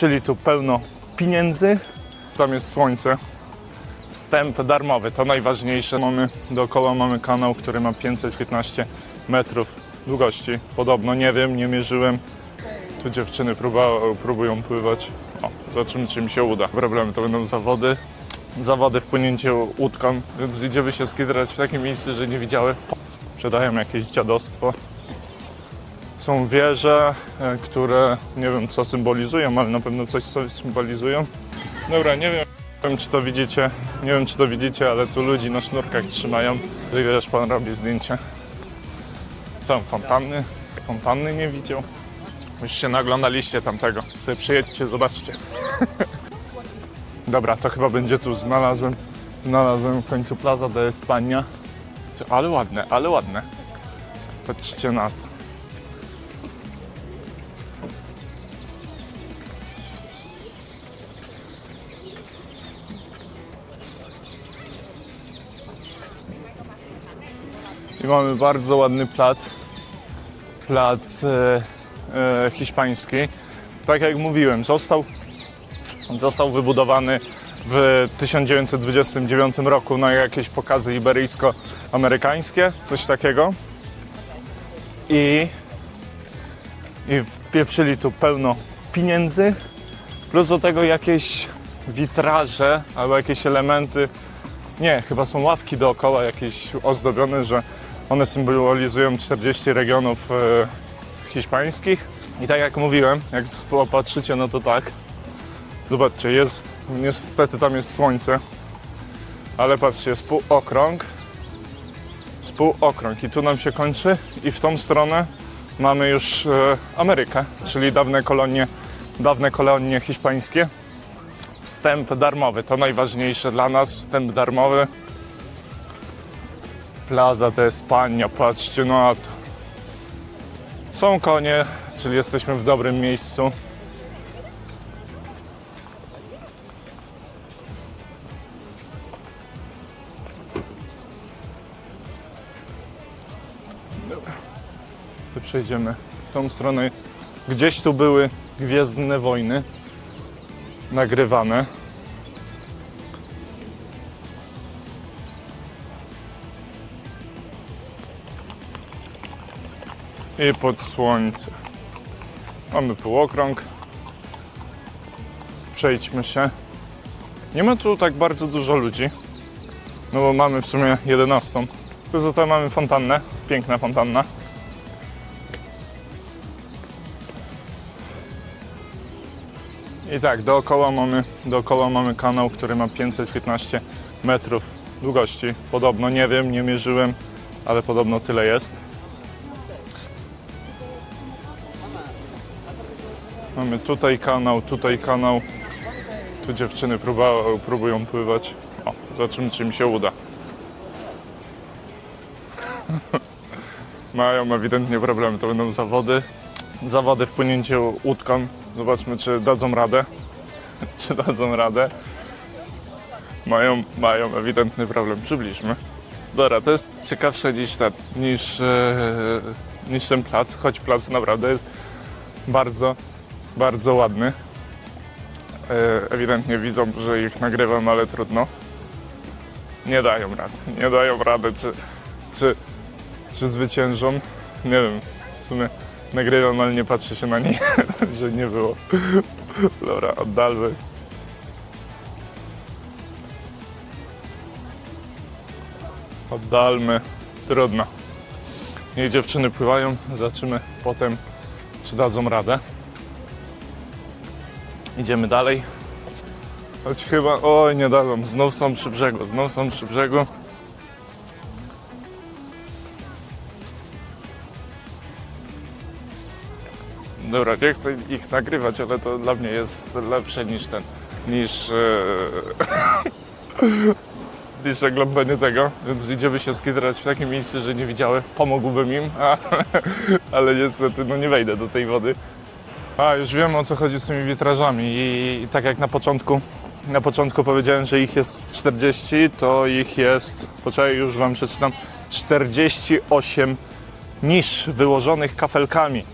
wpieprzyli tu pełno pieniędzy. Tam jest słońce. Wstęp darmowy, to najważniejsze. Mamy dookoła mamy kanał, który ma 515 metrów długości. Podobno, nie wiem, nie mierzyłem. Tu dziewczyny próba, próbują pływać. O, zobaczymy, czy mi się uda. Problemy to będą zawody. Zawody w płynięciu łódką, więc idziemy się skidrać w takim miejscu, że nie widziały. Sprzedają jakieś dziadostwo. Są wieże, e, które nie wiem co symbolizują, ale na pewno coś symbolizują. Dobra, nie wiem, nie wiem czy to widzicie, nie wiem czy to widzicie, ale tu ludzi na sznurkach trzymają. Wiesz, pan robi zdjęcie. Co, fontanny? Fontanny nie widział? Już się naglądaliście tamtego. Sobie przyjedźcie, zobaczcie. Dobra, to chyba będzie tu. Znalazłem, znalazłem w końcu Plaza de España. Ale ładne, ale ładne. Patrzcie na to. I mamy bardzo ładny plac. Plac e, e, hiszpański. Tak jak mówiłem, został, został wybudowany w 1929 roku na jakieś pokazy iberyjsko-amerykańskie, coś takiego. I, I wpieprzyli tu pełno pieniędzy, plus do tego jakieś witraże albo jakieś elementy nie, chyba są ławki dookoła jakieś ozdobione, że one symbolizują 40 regionów e, hiszpańskich. I tak jak mówiłem, jak popatrzycie, no to tak. Zobaczcie, jest, niestety tam jest słońce, ale patrzcie, jest półokrąg, jest i tu nam się kończy i w tą stronę mamy już e, Amerykę, czyli dawne kolonie, dawne kolonie hiszpańskie wstęp darmowy. To najważniejsze dla nas, wstęp darmowy. Plaza de España, patrzcie na to. Są konie, czyli jesteśmy w dobrym miejscu. Tu przejdziemy w tą stronę. Gdzieś tu były Gwiezdne Wojny nagrywane. I pod słońce. Mamy półokrąg. Przejdźmy się. Nie ma tu tak bardzo dużo ludzi. No bo mamy w sumie 11. Poza tym mamy fontannę. Piękna fontanna. I tak, dookoła mamy, dookoła mamy kanał, który ma 515 metrów długości. Podobno, nie wiem, nie mierzyłem, ale podobno tyle jest. Mamy tutaj kanał, tutaj kanał. Tu dziewczyny próba, próbują pływać. O, zobaczymy, czy mi się uda. Mają ewidentnie problemy, to będą zawody. Zawody w płynięciu łódką. Zobaczmy, czy dadzą radę. czy dadzą radę. Mają, mają ewidentny problem. Przybliżmy. Dobra, to jest ciekawsze niż ten, niż, e, niż ten plac, choć plac naprawdę jest bardzo, bardzo ładny. E, ewidentnie widzą, że ich nagrywam, ale trudno. Nie dają rady. Nie dają rady, czy, czy, czy zwyciężą. Nie wiem, w sumie nagrywam, ale nie patrzę się na nie, że nie było. Dobra, oddalmy. Oddalmy. Trudno. Niech dziewczyny pływają, zobaczymy potem, czy dadzą radę. Idziemy dalej. Choć chyba, oj nie dadzą, znów są przy brzegu, znów są przy brzegu. Dobra, nie chcę ich nagrywać, ale to dla mnie jest lepsze niż ten, niż, e, niż oglądanie tego, więc idziemy się skidrać w takim miejscu, że nie widziały, pomógłbym im, ale, ale niestety no nie wejdę do tej wody. A, już wiem o co chodzi z tymi witrażami i, i tak jak na początku, na początku powiedziałem, że ich jest 40, to ich jest, poczekaj, już wam przeczytam, 48 nisz wyłożonych kafelkami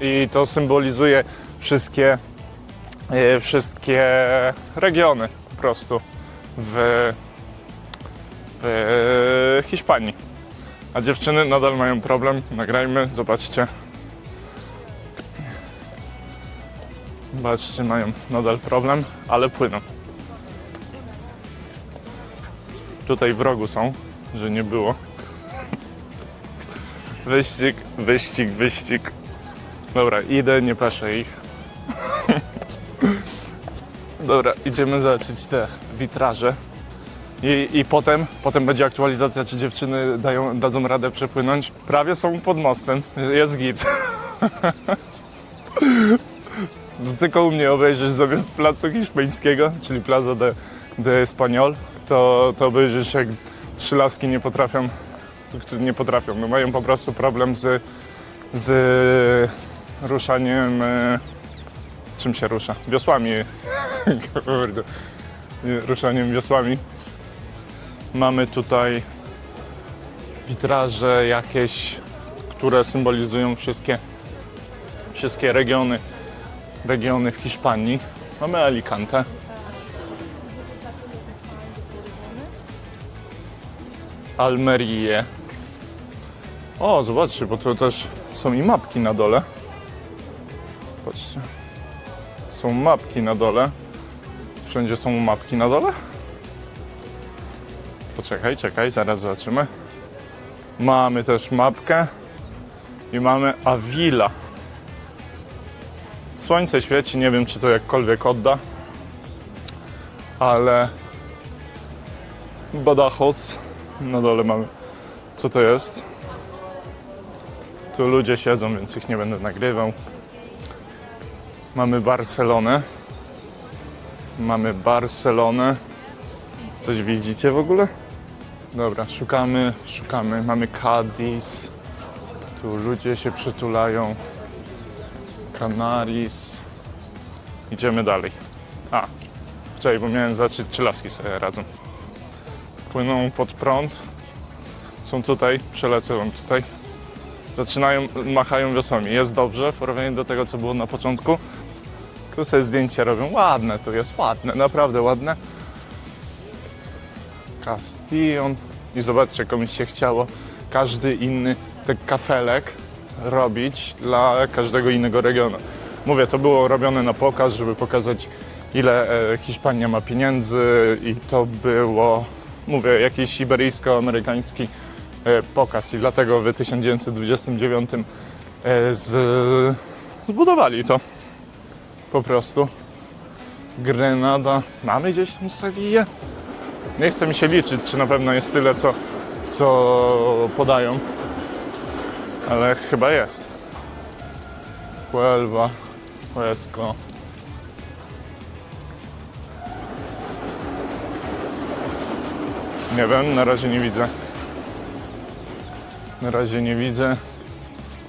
i to symbolizuje wszystkie e, wszystkie regiony po prostu w, w Hiszpanii. A dziewczyny nadal mają problem. Nagrajmy, zobaczcie. Zobaczcie, mają nadal problem, ale płyną. Tutaj w rogu są, że nie było. Wyścig, wyścig, wyścig. Dobra, idę, nie paszę ich. Dobra, idziemy zobaczyć te witraże. I, I potem, potem będzie aktualizacja, czy dziewczyny dają, dadzą radę przepłynąć. Prawie są pod mostem, jest git. Tylko u mnie obejrzysz zamiast placu hiszpańskiego, czyli Plaza de, de Español, to, to obejrzysz jak trzy laski nie potrafią, nie potrafią, no mają po prostu problem z, z ruszaniem, e, czym się rusza? Wiosłami. Ruszaniem wiosłami. Mamy tutaj witraże jakieś, które symbolizują wszystkie, wszystkie regiony, regiony w Hiszpanii. Mamy Alicante. Almerię. O, zobaczcie, bo tu też są i mapki na dole. Patrzcie. Są mapki na dole. Wszędzie są mapki na dole? Poczekaj, czekaj, zaraz zobaczymy. Mamy też mapkę i mamy Avila. Słońce świeci, nie wiem czy to jakkolwiek odda, ale Badajoz na dole mamy. Co to jest? Tu ludzie siedzą, więc ich nie będę nagrywał. Mamy Barcelonę. Mamy Barcelonę. Coś widzicie w ogóle? Dobra, szukamy, szukamy. Mamy Cadiz. Tu ludzie się przytulają. Canaris. Idziemy dalej. A, czekaj, bo miałem zobaczyć, czy laski sobie radzą. Płyną pod prąd. Są tutaj, przelecę wam tutaj. Zaczynają, machają wiosłami. Jest dobrze w porównaniu do tego, co było na początku. Tu sobie zdjęcie robią. Ładne tu jest, ładne, naprawdę ładne. Castillon. I zobaczcie, komuś się chciało każdy inny ten kafelek robić dla każdego innego regionu. Mówię, to było robione na pokaz, żeby pokazać ile e, Hiszpania ma pieniędzy i to było, mówię, jakiś iberyjsko-amerykański e, pokaz i dlatego w 1929 e, zbudowali to po prostu. Grenada. Mamy gdzieś tam Sewillę? Nie chcę mi się liczyć, czy na pewno jest tyle, co, co podają. Ale chyba jest. Huelva, Huesco. Nie wiem, na razie nie widzę. Na razie nie widzę.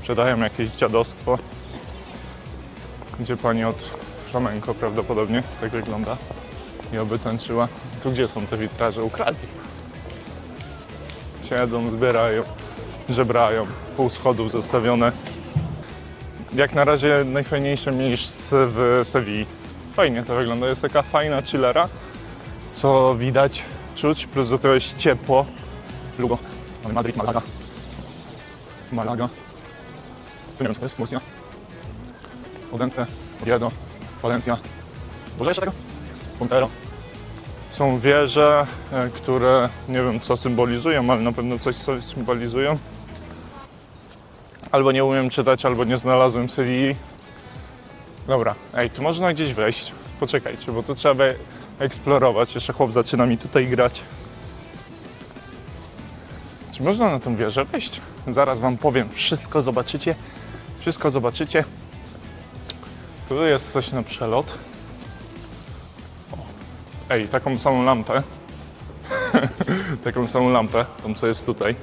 Sprzedają jakieś dziadostwo. Gdzie pani od flamenko prawdopodobnie, tak wygląda. I oby tańczyła. Tu gdzie są te witraże? Ukradli. Siedzą, zbierają, żebrają. Pół schodów zostawione. Jak na razie najfajniejsze miejsce w Sewilli. Fajnie to wygląda. Jest taka fajna chillera, co widać, czuć. Plus do tego jest ciepło. Lugo. Mamy Madryt, Malaga. Malaga. Tu nie wiem, co to jest. Murcia. Odense, Oviedo, Valencia. Dużo jeszcze tego? Puntero. Są wieże, e, które nie wiem co symbolizują, ale na pewno coś symbolizują. Albo nie umiem czytać, albo nie znalazłem Sewilli. Dobra, ej, tu można gdzieś wejść. Poczekajcie, bo tu trzeba eksplorować. Jeszcze chłop zaczyna mi tutaj grać. Czy można na tą wieżę wejść? Zaraz wam powiem. Wszystko zobaczycie. Wszystko zobaczycie. Tu jest coś na przelot. O. Ej, taką samą lampę. taką samą lampę, tą co jest tutaj.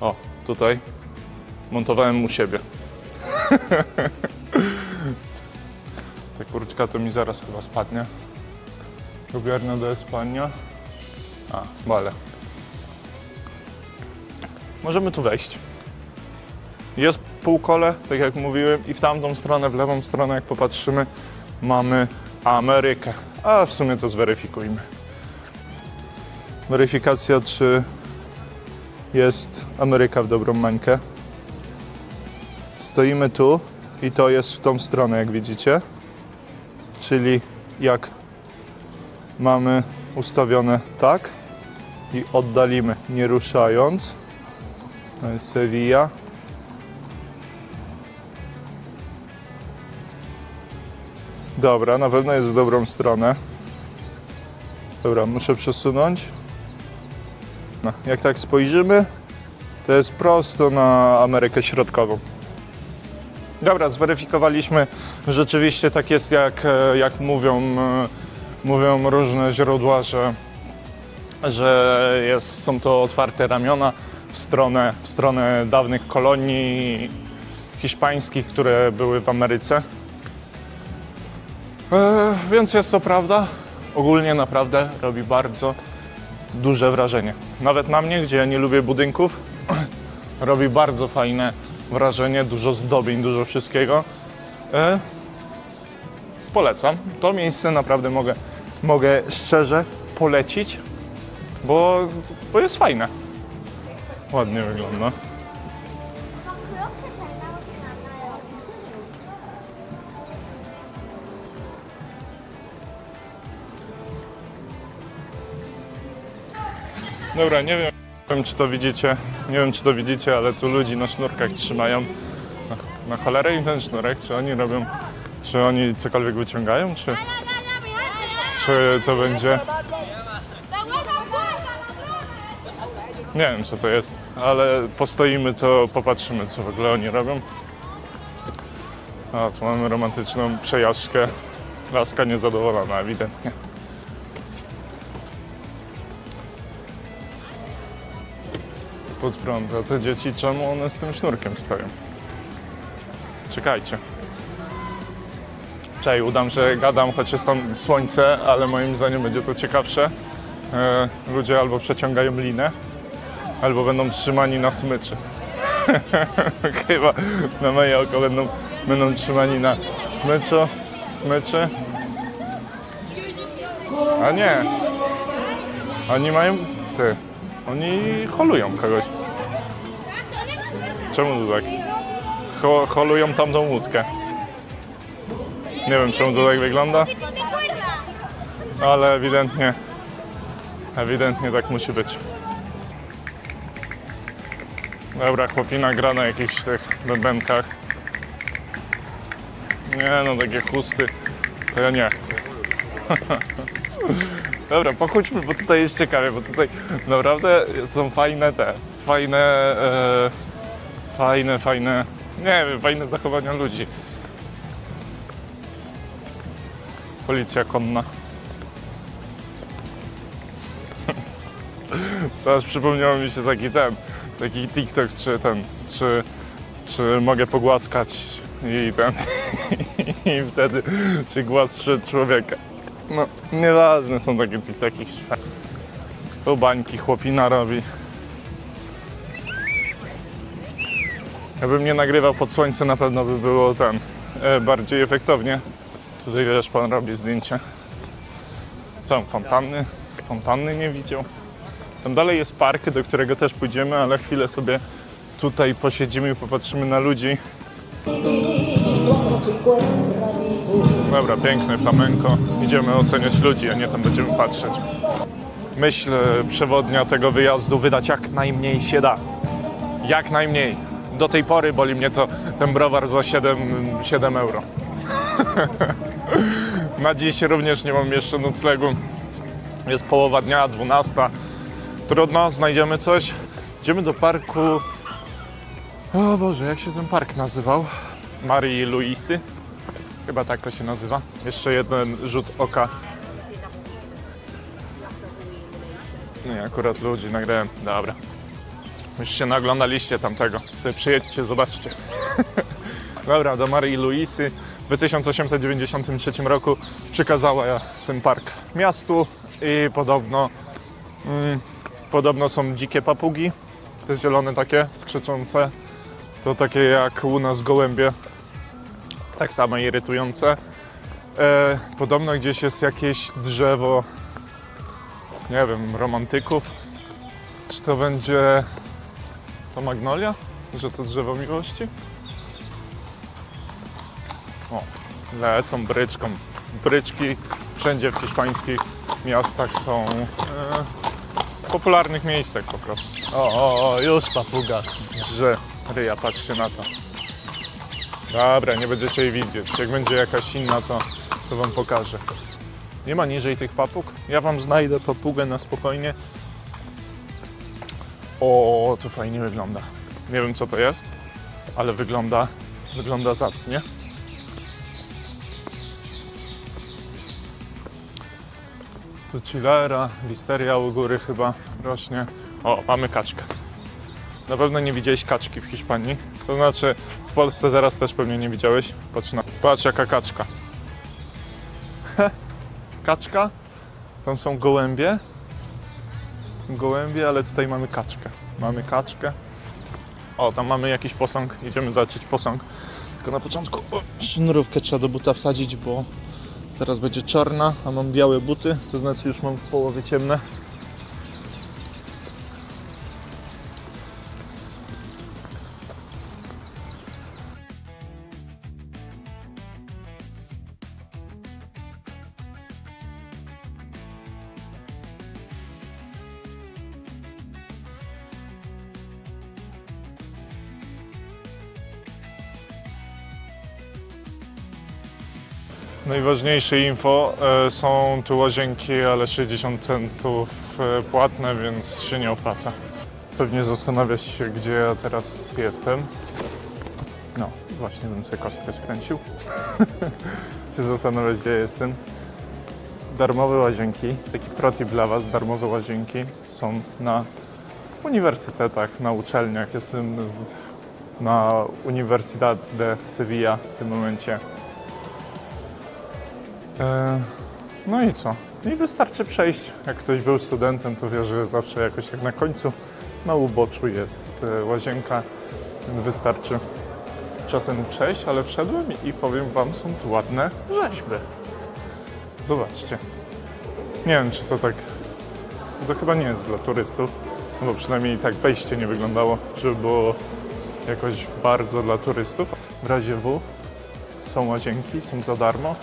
O, tutaj. Montowałem u siebie. Ta kurczka to mi zaraz chyba spadnie. Gobierno de España. A, vale. Możemy tu wejść. Jest półkole, tak jak mówiłem, i w tamtą stronę, w lewą stronę, jak popatrzymy, mamy Amerykę. A w sumie to zweryfikujmy. Weryfikacja, czy jest Ameryka w dobrą mańkę. Stoimy tu i to jest w tą stronę, jak widzicie. Czyli jak mamy ustawione tak i oddalimy, nie ruszając. To jest Sevilla. Dobra, na pewno jest w dobrą stronę. Dobra, muszę przesunąć. No, jak tak spojrzymy, to jest prosto na Amerykę Środkową. Dobra, zweryfikowaliśmy. Rzeczywiście tak jest, jak, e, jak mówią, e, mówią różne źródła, że, że jest, są to otwarte ramiona w stronę, w stronę dawnych kolonii hiszpańskich, które były w Ameryce. E, więc jest to prawda. Ogólnie naprawdę robi bardzo duże wrażenie. Nawet na mnie, gdzie ja nie lubię budynków, robi bardzo fajne wrażenie, dużo zdobień, dużo wszystkiego. E, polecam. To miejsce naprawdę mogę, mogę szczerze polecić, bo, bo jest fajne. Ładnie wygląda. Dobra, nie wiem nie wiem czy to widzicie, nie wiem czy to widzicie, ale tu ludzi na sznurkach trzymają. Na, na cholerę im ten sznurek, czy oni robią, czy oni cokolwiek wyciągają, czy, czy to będzie... Nie wiem co to jest, ale postoimy to, popatrzymy co w ogóle oni robią. A, tu mamy romantyczną przejażdżkę. Laska niezadowolona ewidentnie. Pod prąd, a te dzieci czemu one z tym sznurkiem stoją? Czekajcie. Czekaj, udam, że gadam, choć jest tam słońce, ale moim zdaniem będzie to ciekawsze. E, ludzie albo przeciągają linę, albo będą trzymani na smyczy. Chyba na moje oko będą, będą trzymani na smyczu, smyczy. A nie. Oni mają... Ty. Oni holują kogoś. Czemu tu tak? Ho, holują tamtą łódkę. Nie wiem czemu to tak wygląda, ale ewidentnie, ewidentnie tak musi być. Dobra, chłopina gra na jakichś tych bębenkach. Nie no, takie chusty, to ja nie chcę. Dobra, pochódźmy, bo tutaj jest ciekawie, bo tutaj naprawdę są fajne te, fajne, e, fajne, fajne, nie wiem, fajne zachowania ludzi. Policja konna. Teraz przypomniało mi się taki ten, taki TikTok, czy ten, czy, czy mogę pogłaskać i ten, i wtedy, czy głaszczę człowieka. No, nieważne są takie TikToki. Tu bańki chłopina robi. Jakbym nie nagrywał pod słońce, na pewno by było ten e, bardziej efektownie. Tutaj wiesz, pan robi zdjęcie. Co, fontanny? Fontanny nie widział. Tam dalej jest park, do którego też pójdziemy, ale chwilę sobie tutaj posiedzimy i popatrzymy na ludzi. Dobra, piękne flamenko. Idziemy oceniać ludzi, a nie tam będziemy patrzeć. Myśl przewodnia tego wyjazdu wydać jak najmniej się da. Jak najmniej. Do tej pory boli mnie to ten browar za 7, 7 euro. Na dziś również nie mam jeszcze noclegu. Jest połowa dnia, 12. Trudno, znajdziemy coś. Idziemy do parku. O Boże, jak się ten park nazywał? Marii Luisy. Chyba tak to się nazywa. Jeszcze jeden rzut oka. Nie, akurat ludzi nagrałem. Dobra. Już się naglądaliście tamtego. Sobie przyjedźcie, zobaczcie. Dobra, do Marii Luisy w 1893 roku przekazała ten park miastu i podobno, mm, podobno są dzikie papugi, te zielone takie, skrzyczące. To takie jak u nas gołębie, tak samo irytujące. E, podobno gdzieś jest jakieś drzewo, nie wiem, romantyków. Czy to będzie to magnolia? Że to drzewo miłości? O, lecą bryczką. Bryczki wszędzie w hiszpańskich miastach są e, popularnych miejscach po prostu. O, o, o, już papuga. Że ryja, patrzcie na to. Dobra, nie będziecie jej widzieć. Jak będzie jakaś inna, to, to wam pokażę. Nie ma niżej tych papug? Ja wam znajdę papugę na spokojnie. O, to fajnie wygląda. Nie wiem co to jest, ale wygląda, wygląda zacnie. Tu chilera, listeria u góry chyba rośnie. O, mamy kaczkę. Na pewno nie widziałeś kaczki w Hiszpanii. To znaczy, w Polsce teraz też pewnie nie widziałeś. Patrz, na... Patrz jaka kaczka. kaczka. Tam są gołębie. Gołębie, ale tutaj mamy kaczkę. Mamy kaczkę. O, tam mamy jakiś posąg. Idziemy zobaczyć posąg. Tylko na początku o, sznurówkę trzeba do buta wsadzić, bo teraz będzie czarna, a mam białe buty. To znaczy już mam w połowie ciemne. Najważniejsze info, e, są tu łazienki, ale 60 centów e, płatne, więc się nie opłaca. Pewnie zastanawiasz się, gdzie ja teraz jestem. No, właśnie bym sobie kostkę skręcił. się zastanawiać, gdzie jestem. Darmowe łazienki, taki protip dla Was, darmowe łazienki są na uniwersytetach, na uczelniach. Jestem na Universidad de Sevilla w tym momencie. E, No i co? I wystarczy przejść. Jak ktoś był studentem, to wie, że zawsze jakoś jak na końcu na uboczu jest e, łazienka. Wystarczy czasem przejść, ale wszedłem i powiem Wam, są tu ładne rzeźby. Zobaczcie. Nie wiem, czy to tak... To chyba nie jest dla turystów, no bo przynajmniej tak wejście nie wyglądało, żeby było jakoś bardzo dla turystów. W razie W są łazienki, są za darmo,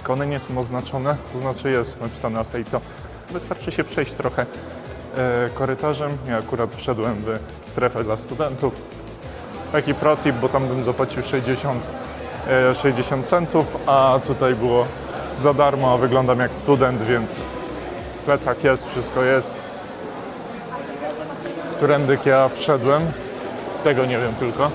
tylko one nie są oznaczone, to znaczy jest napisane Aceito. Wystarczy się przejść trochę e, korytarzem. Ja akurat wszedłem w strefę dla studentów. Taki protip, bo tam bym zapłacił 60, e, 60 centów, a tutaj było za darmo, a wyglądam jak student, więc plecak jest, wszystko jest. Którędy ja wszedłem, tego nie wiem tylko.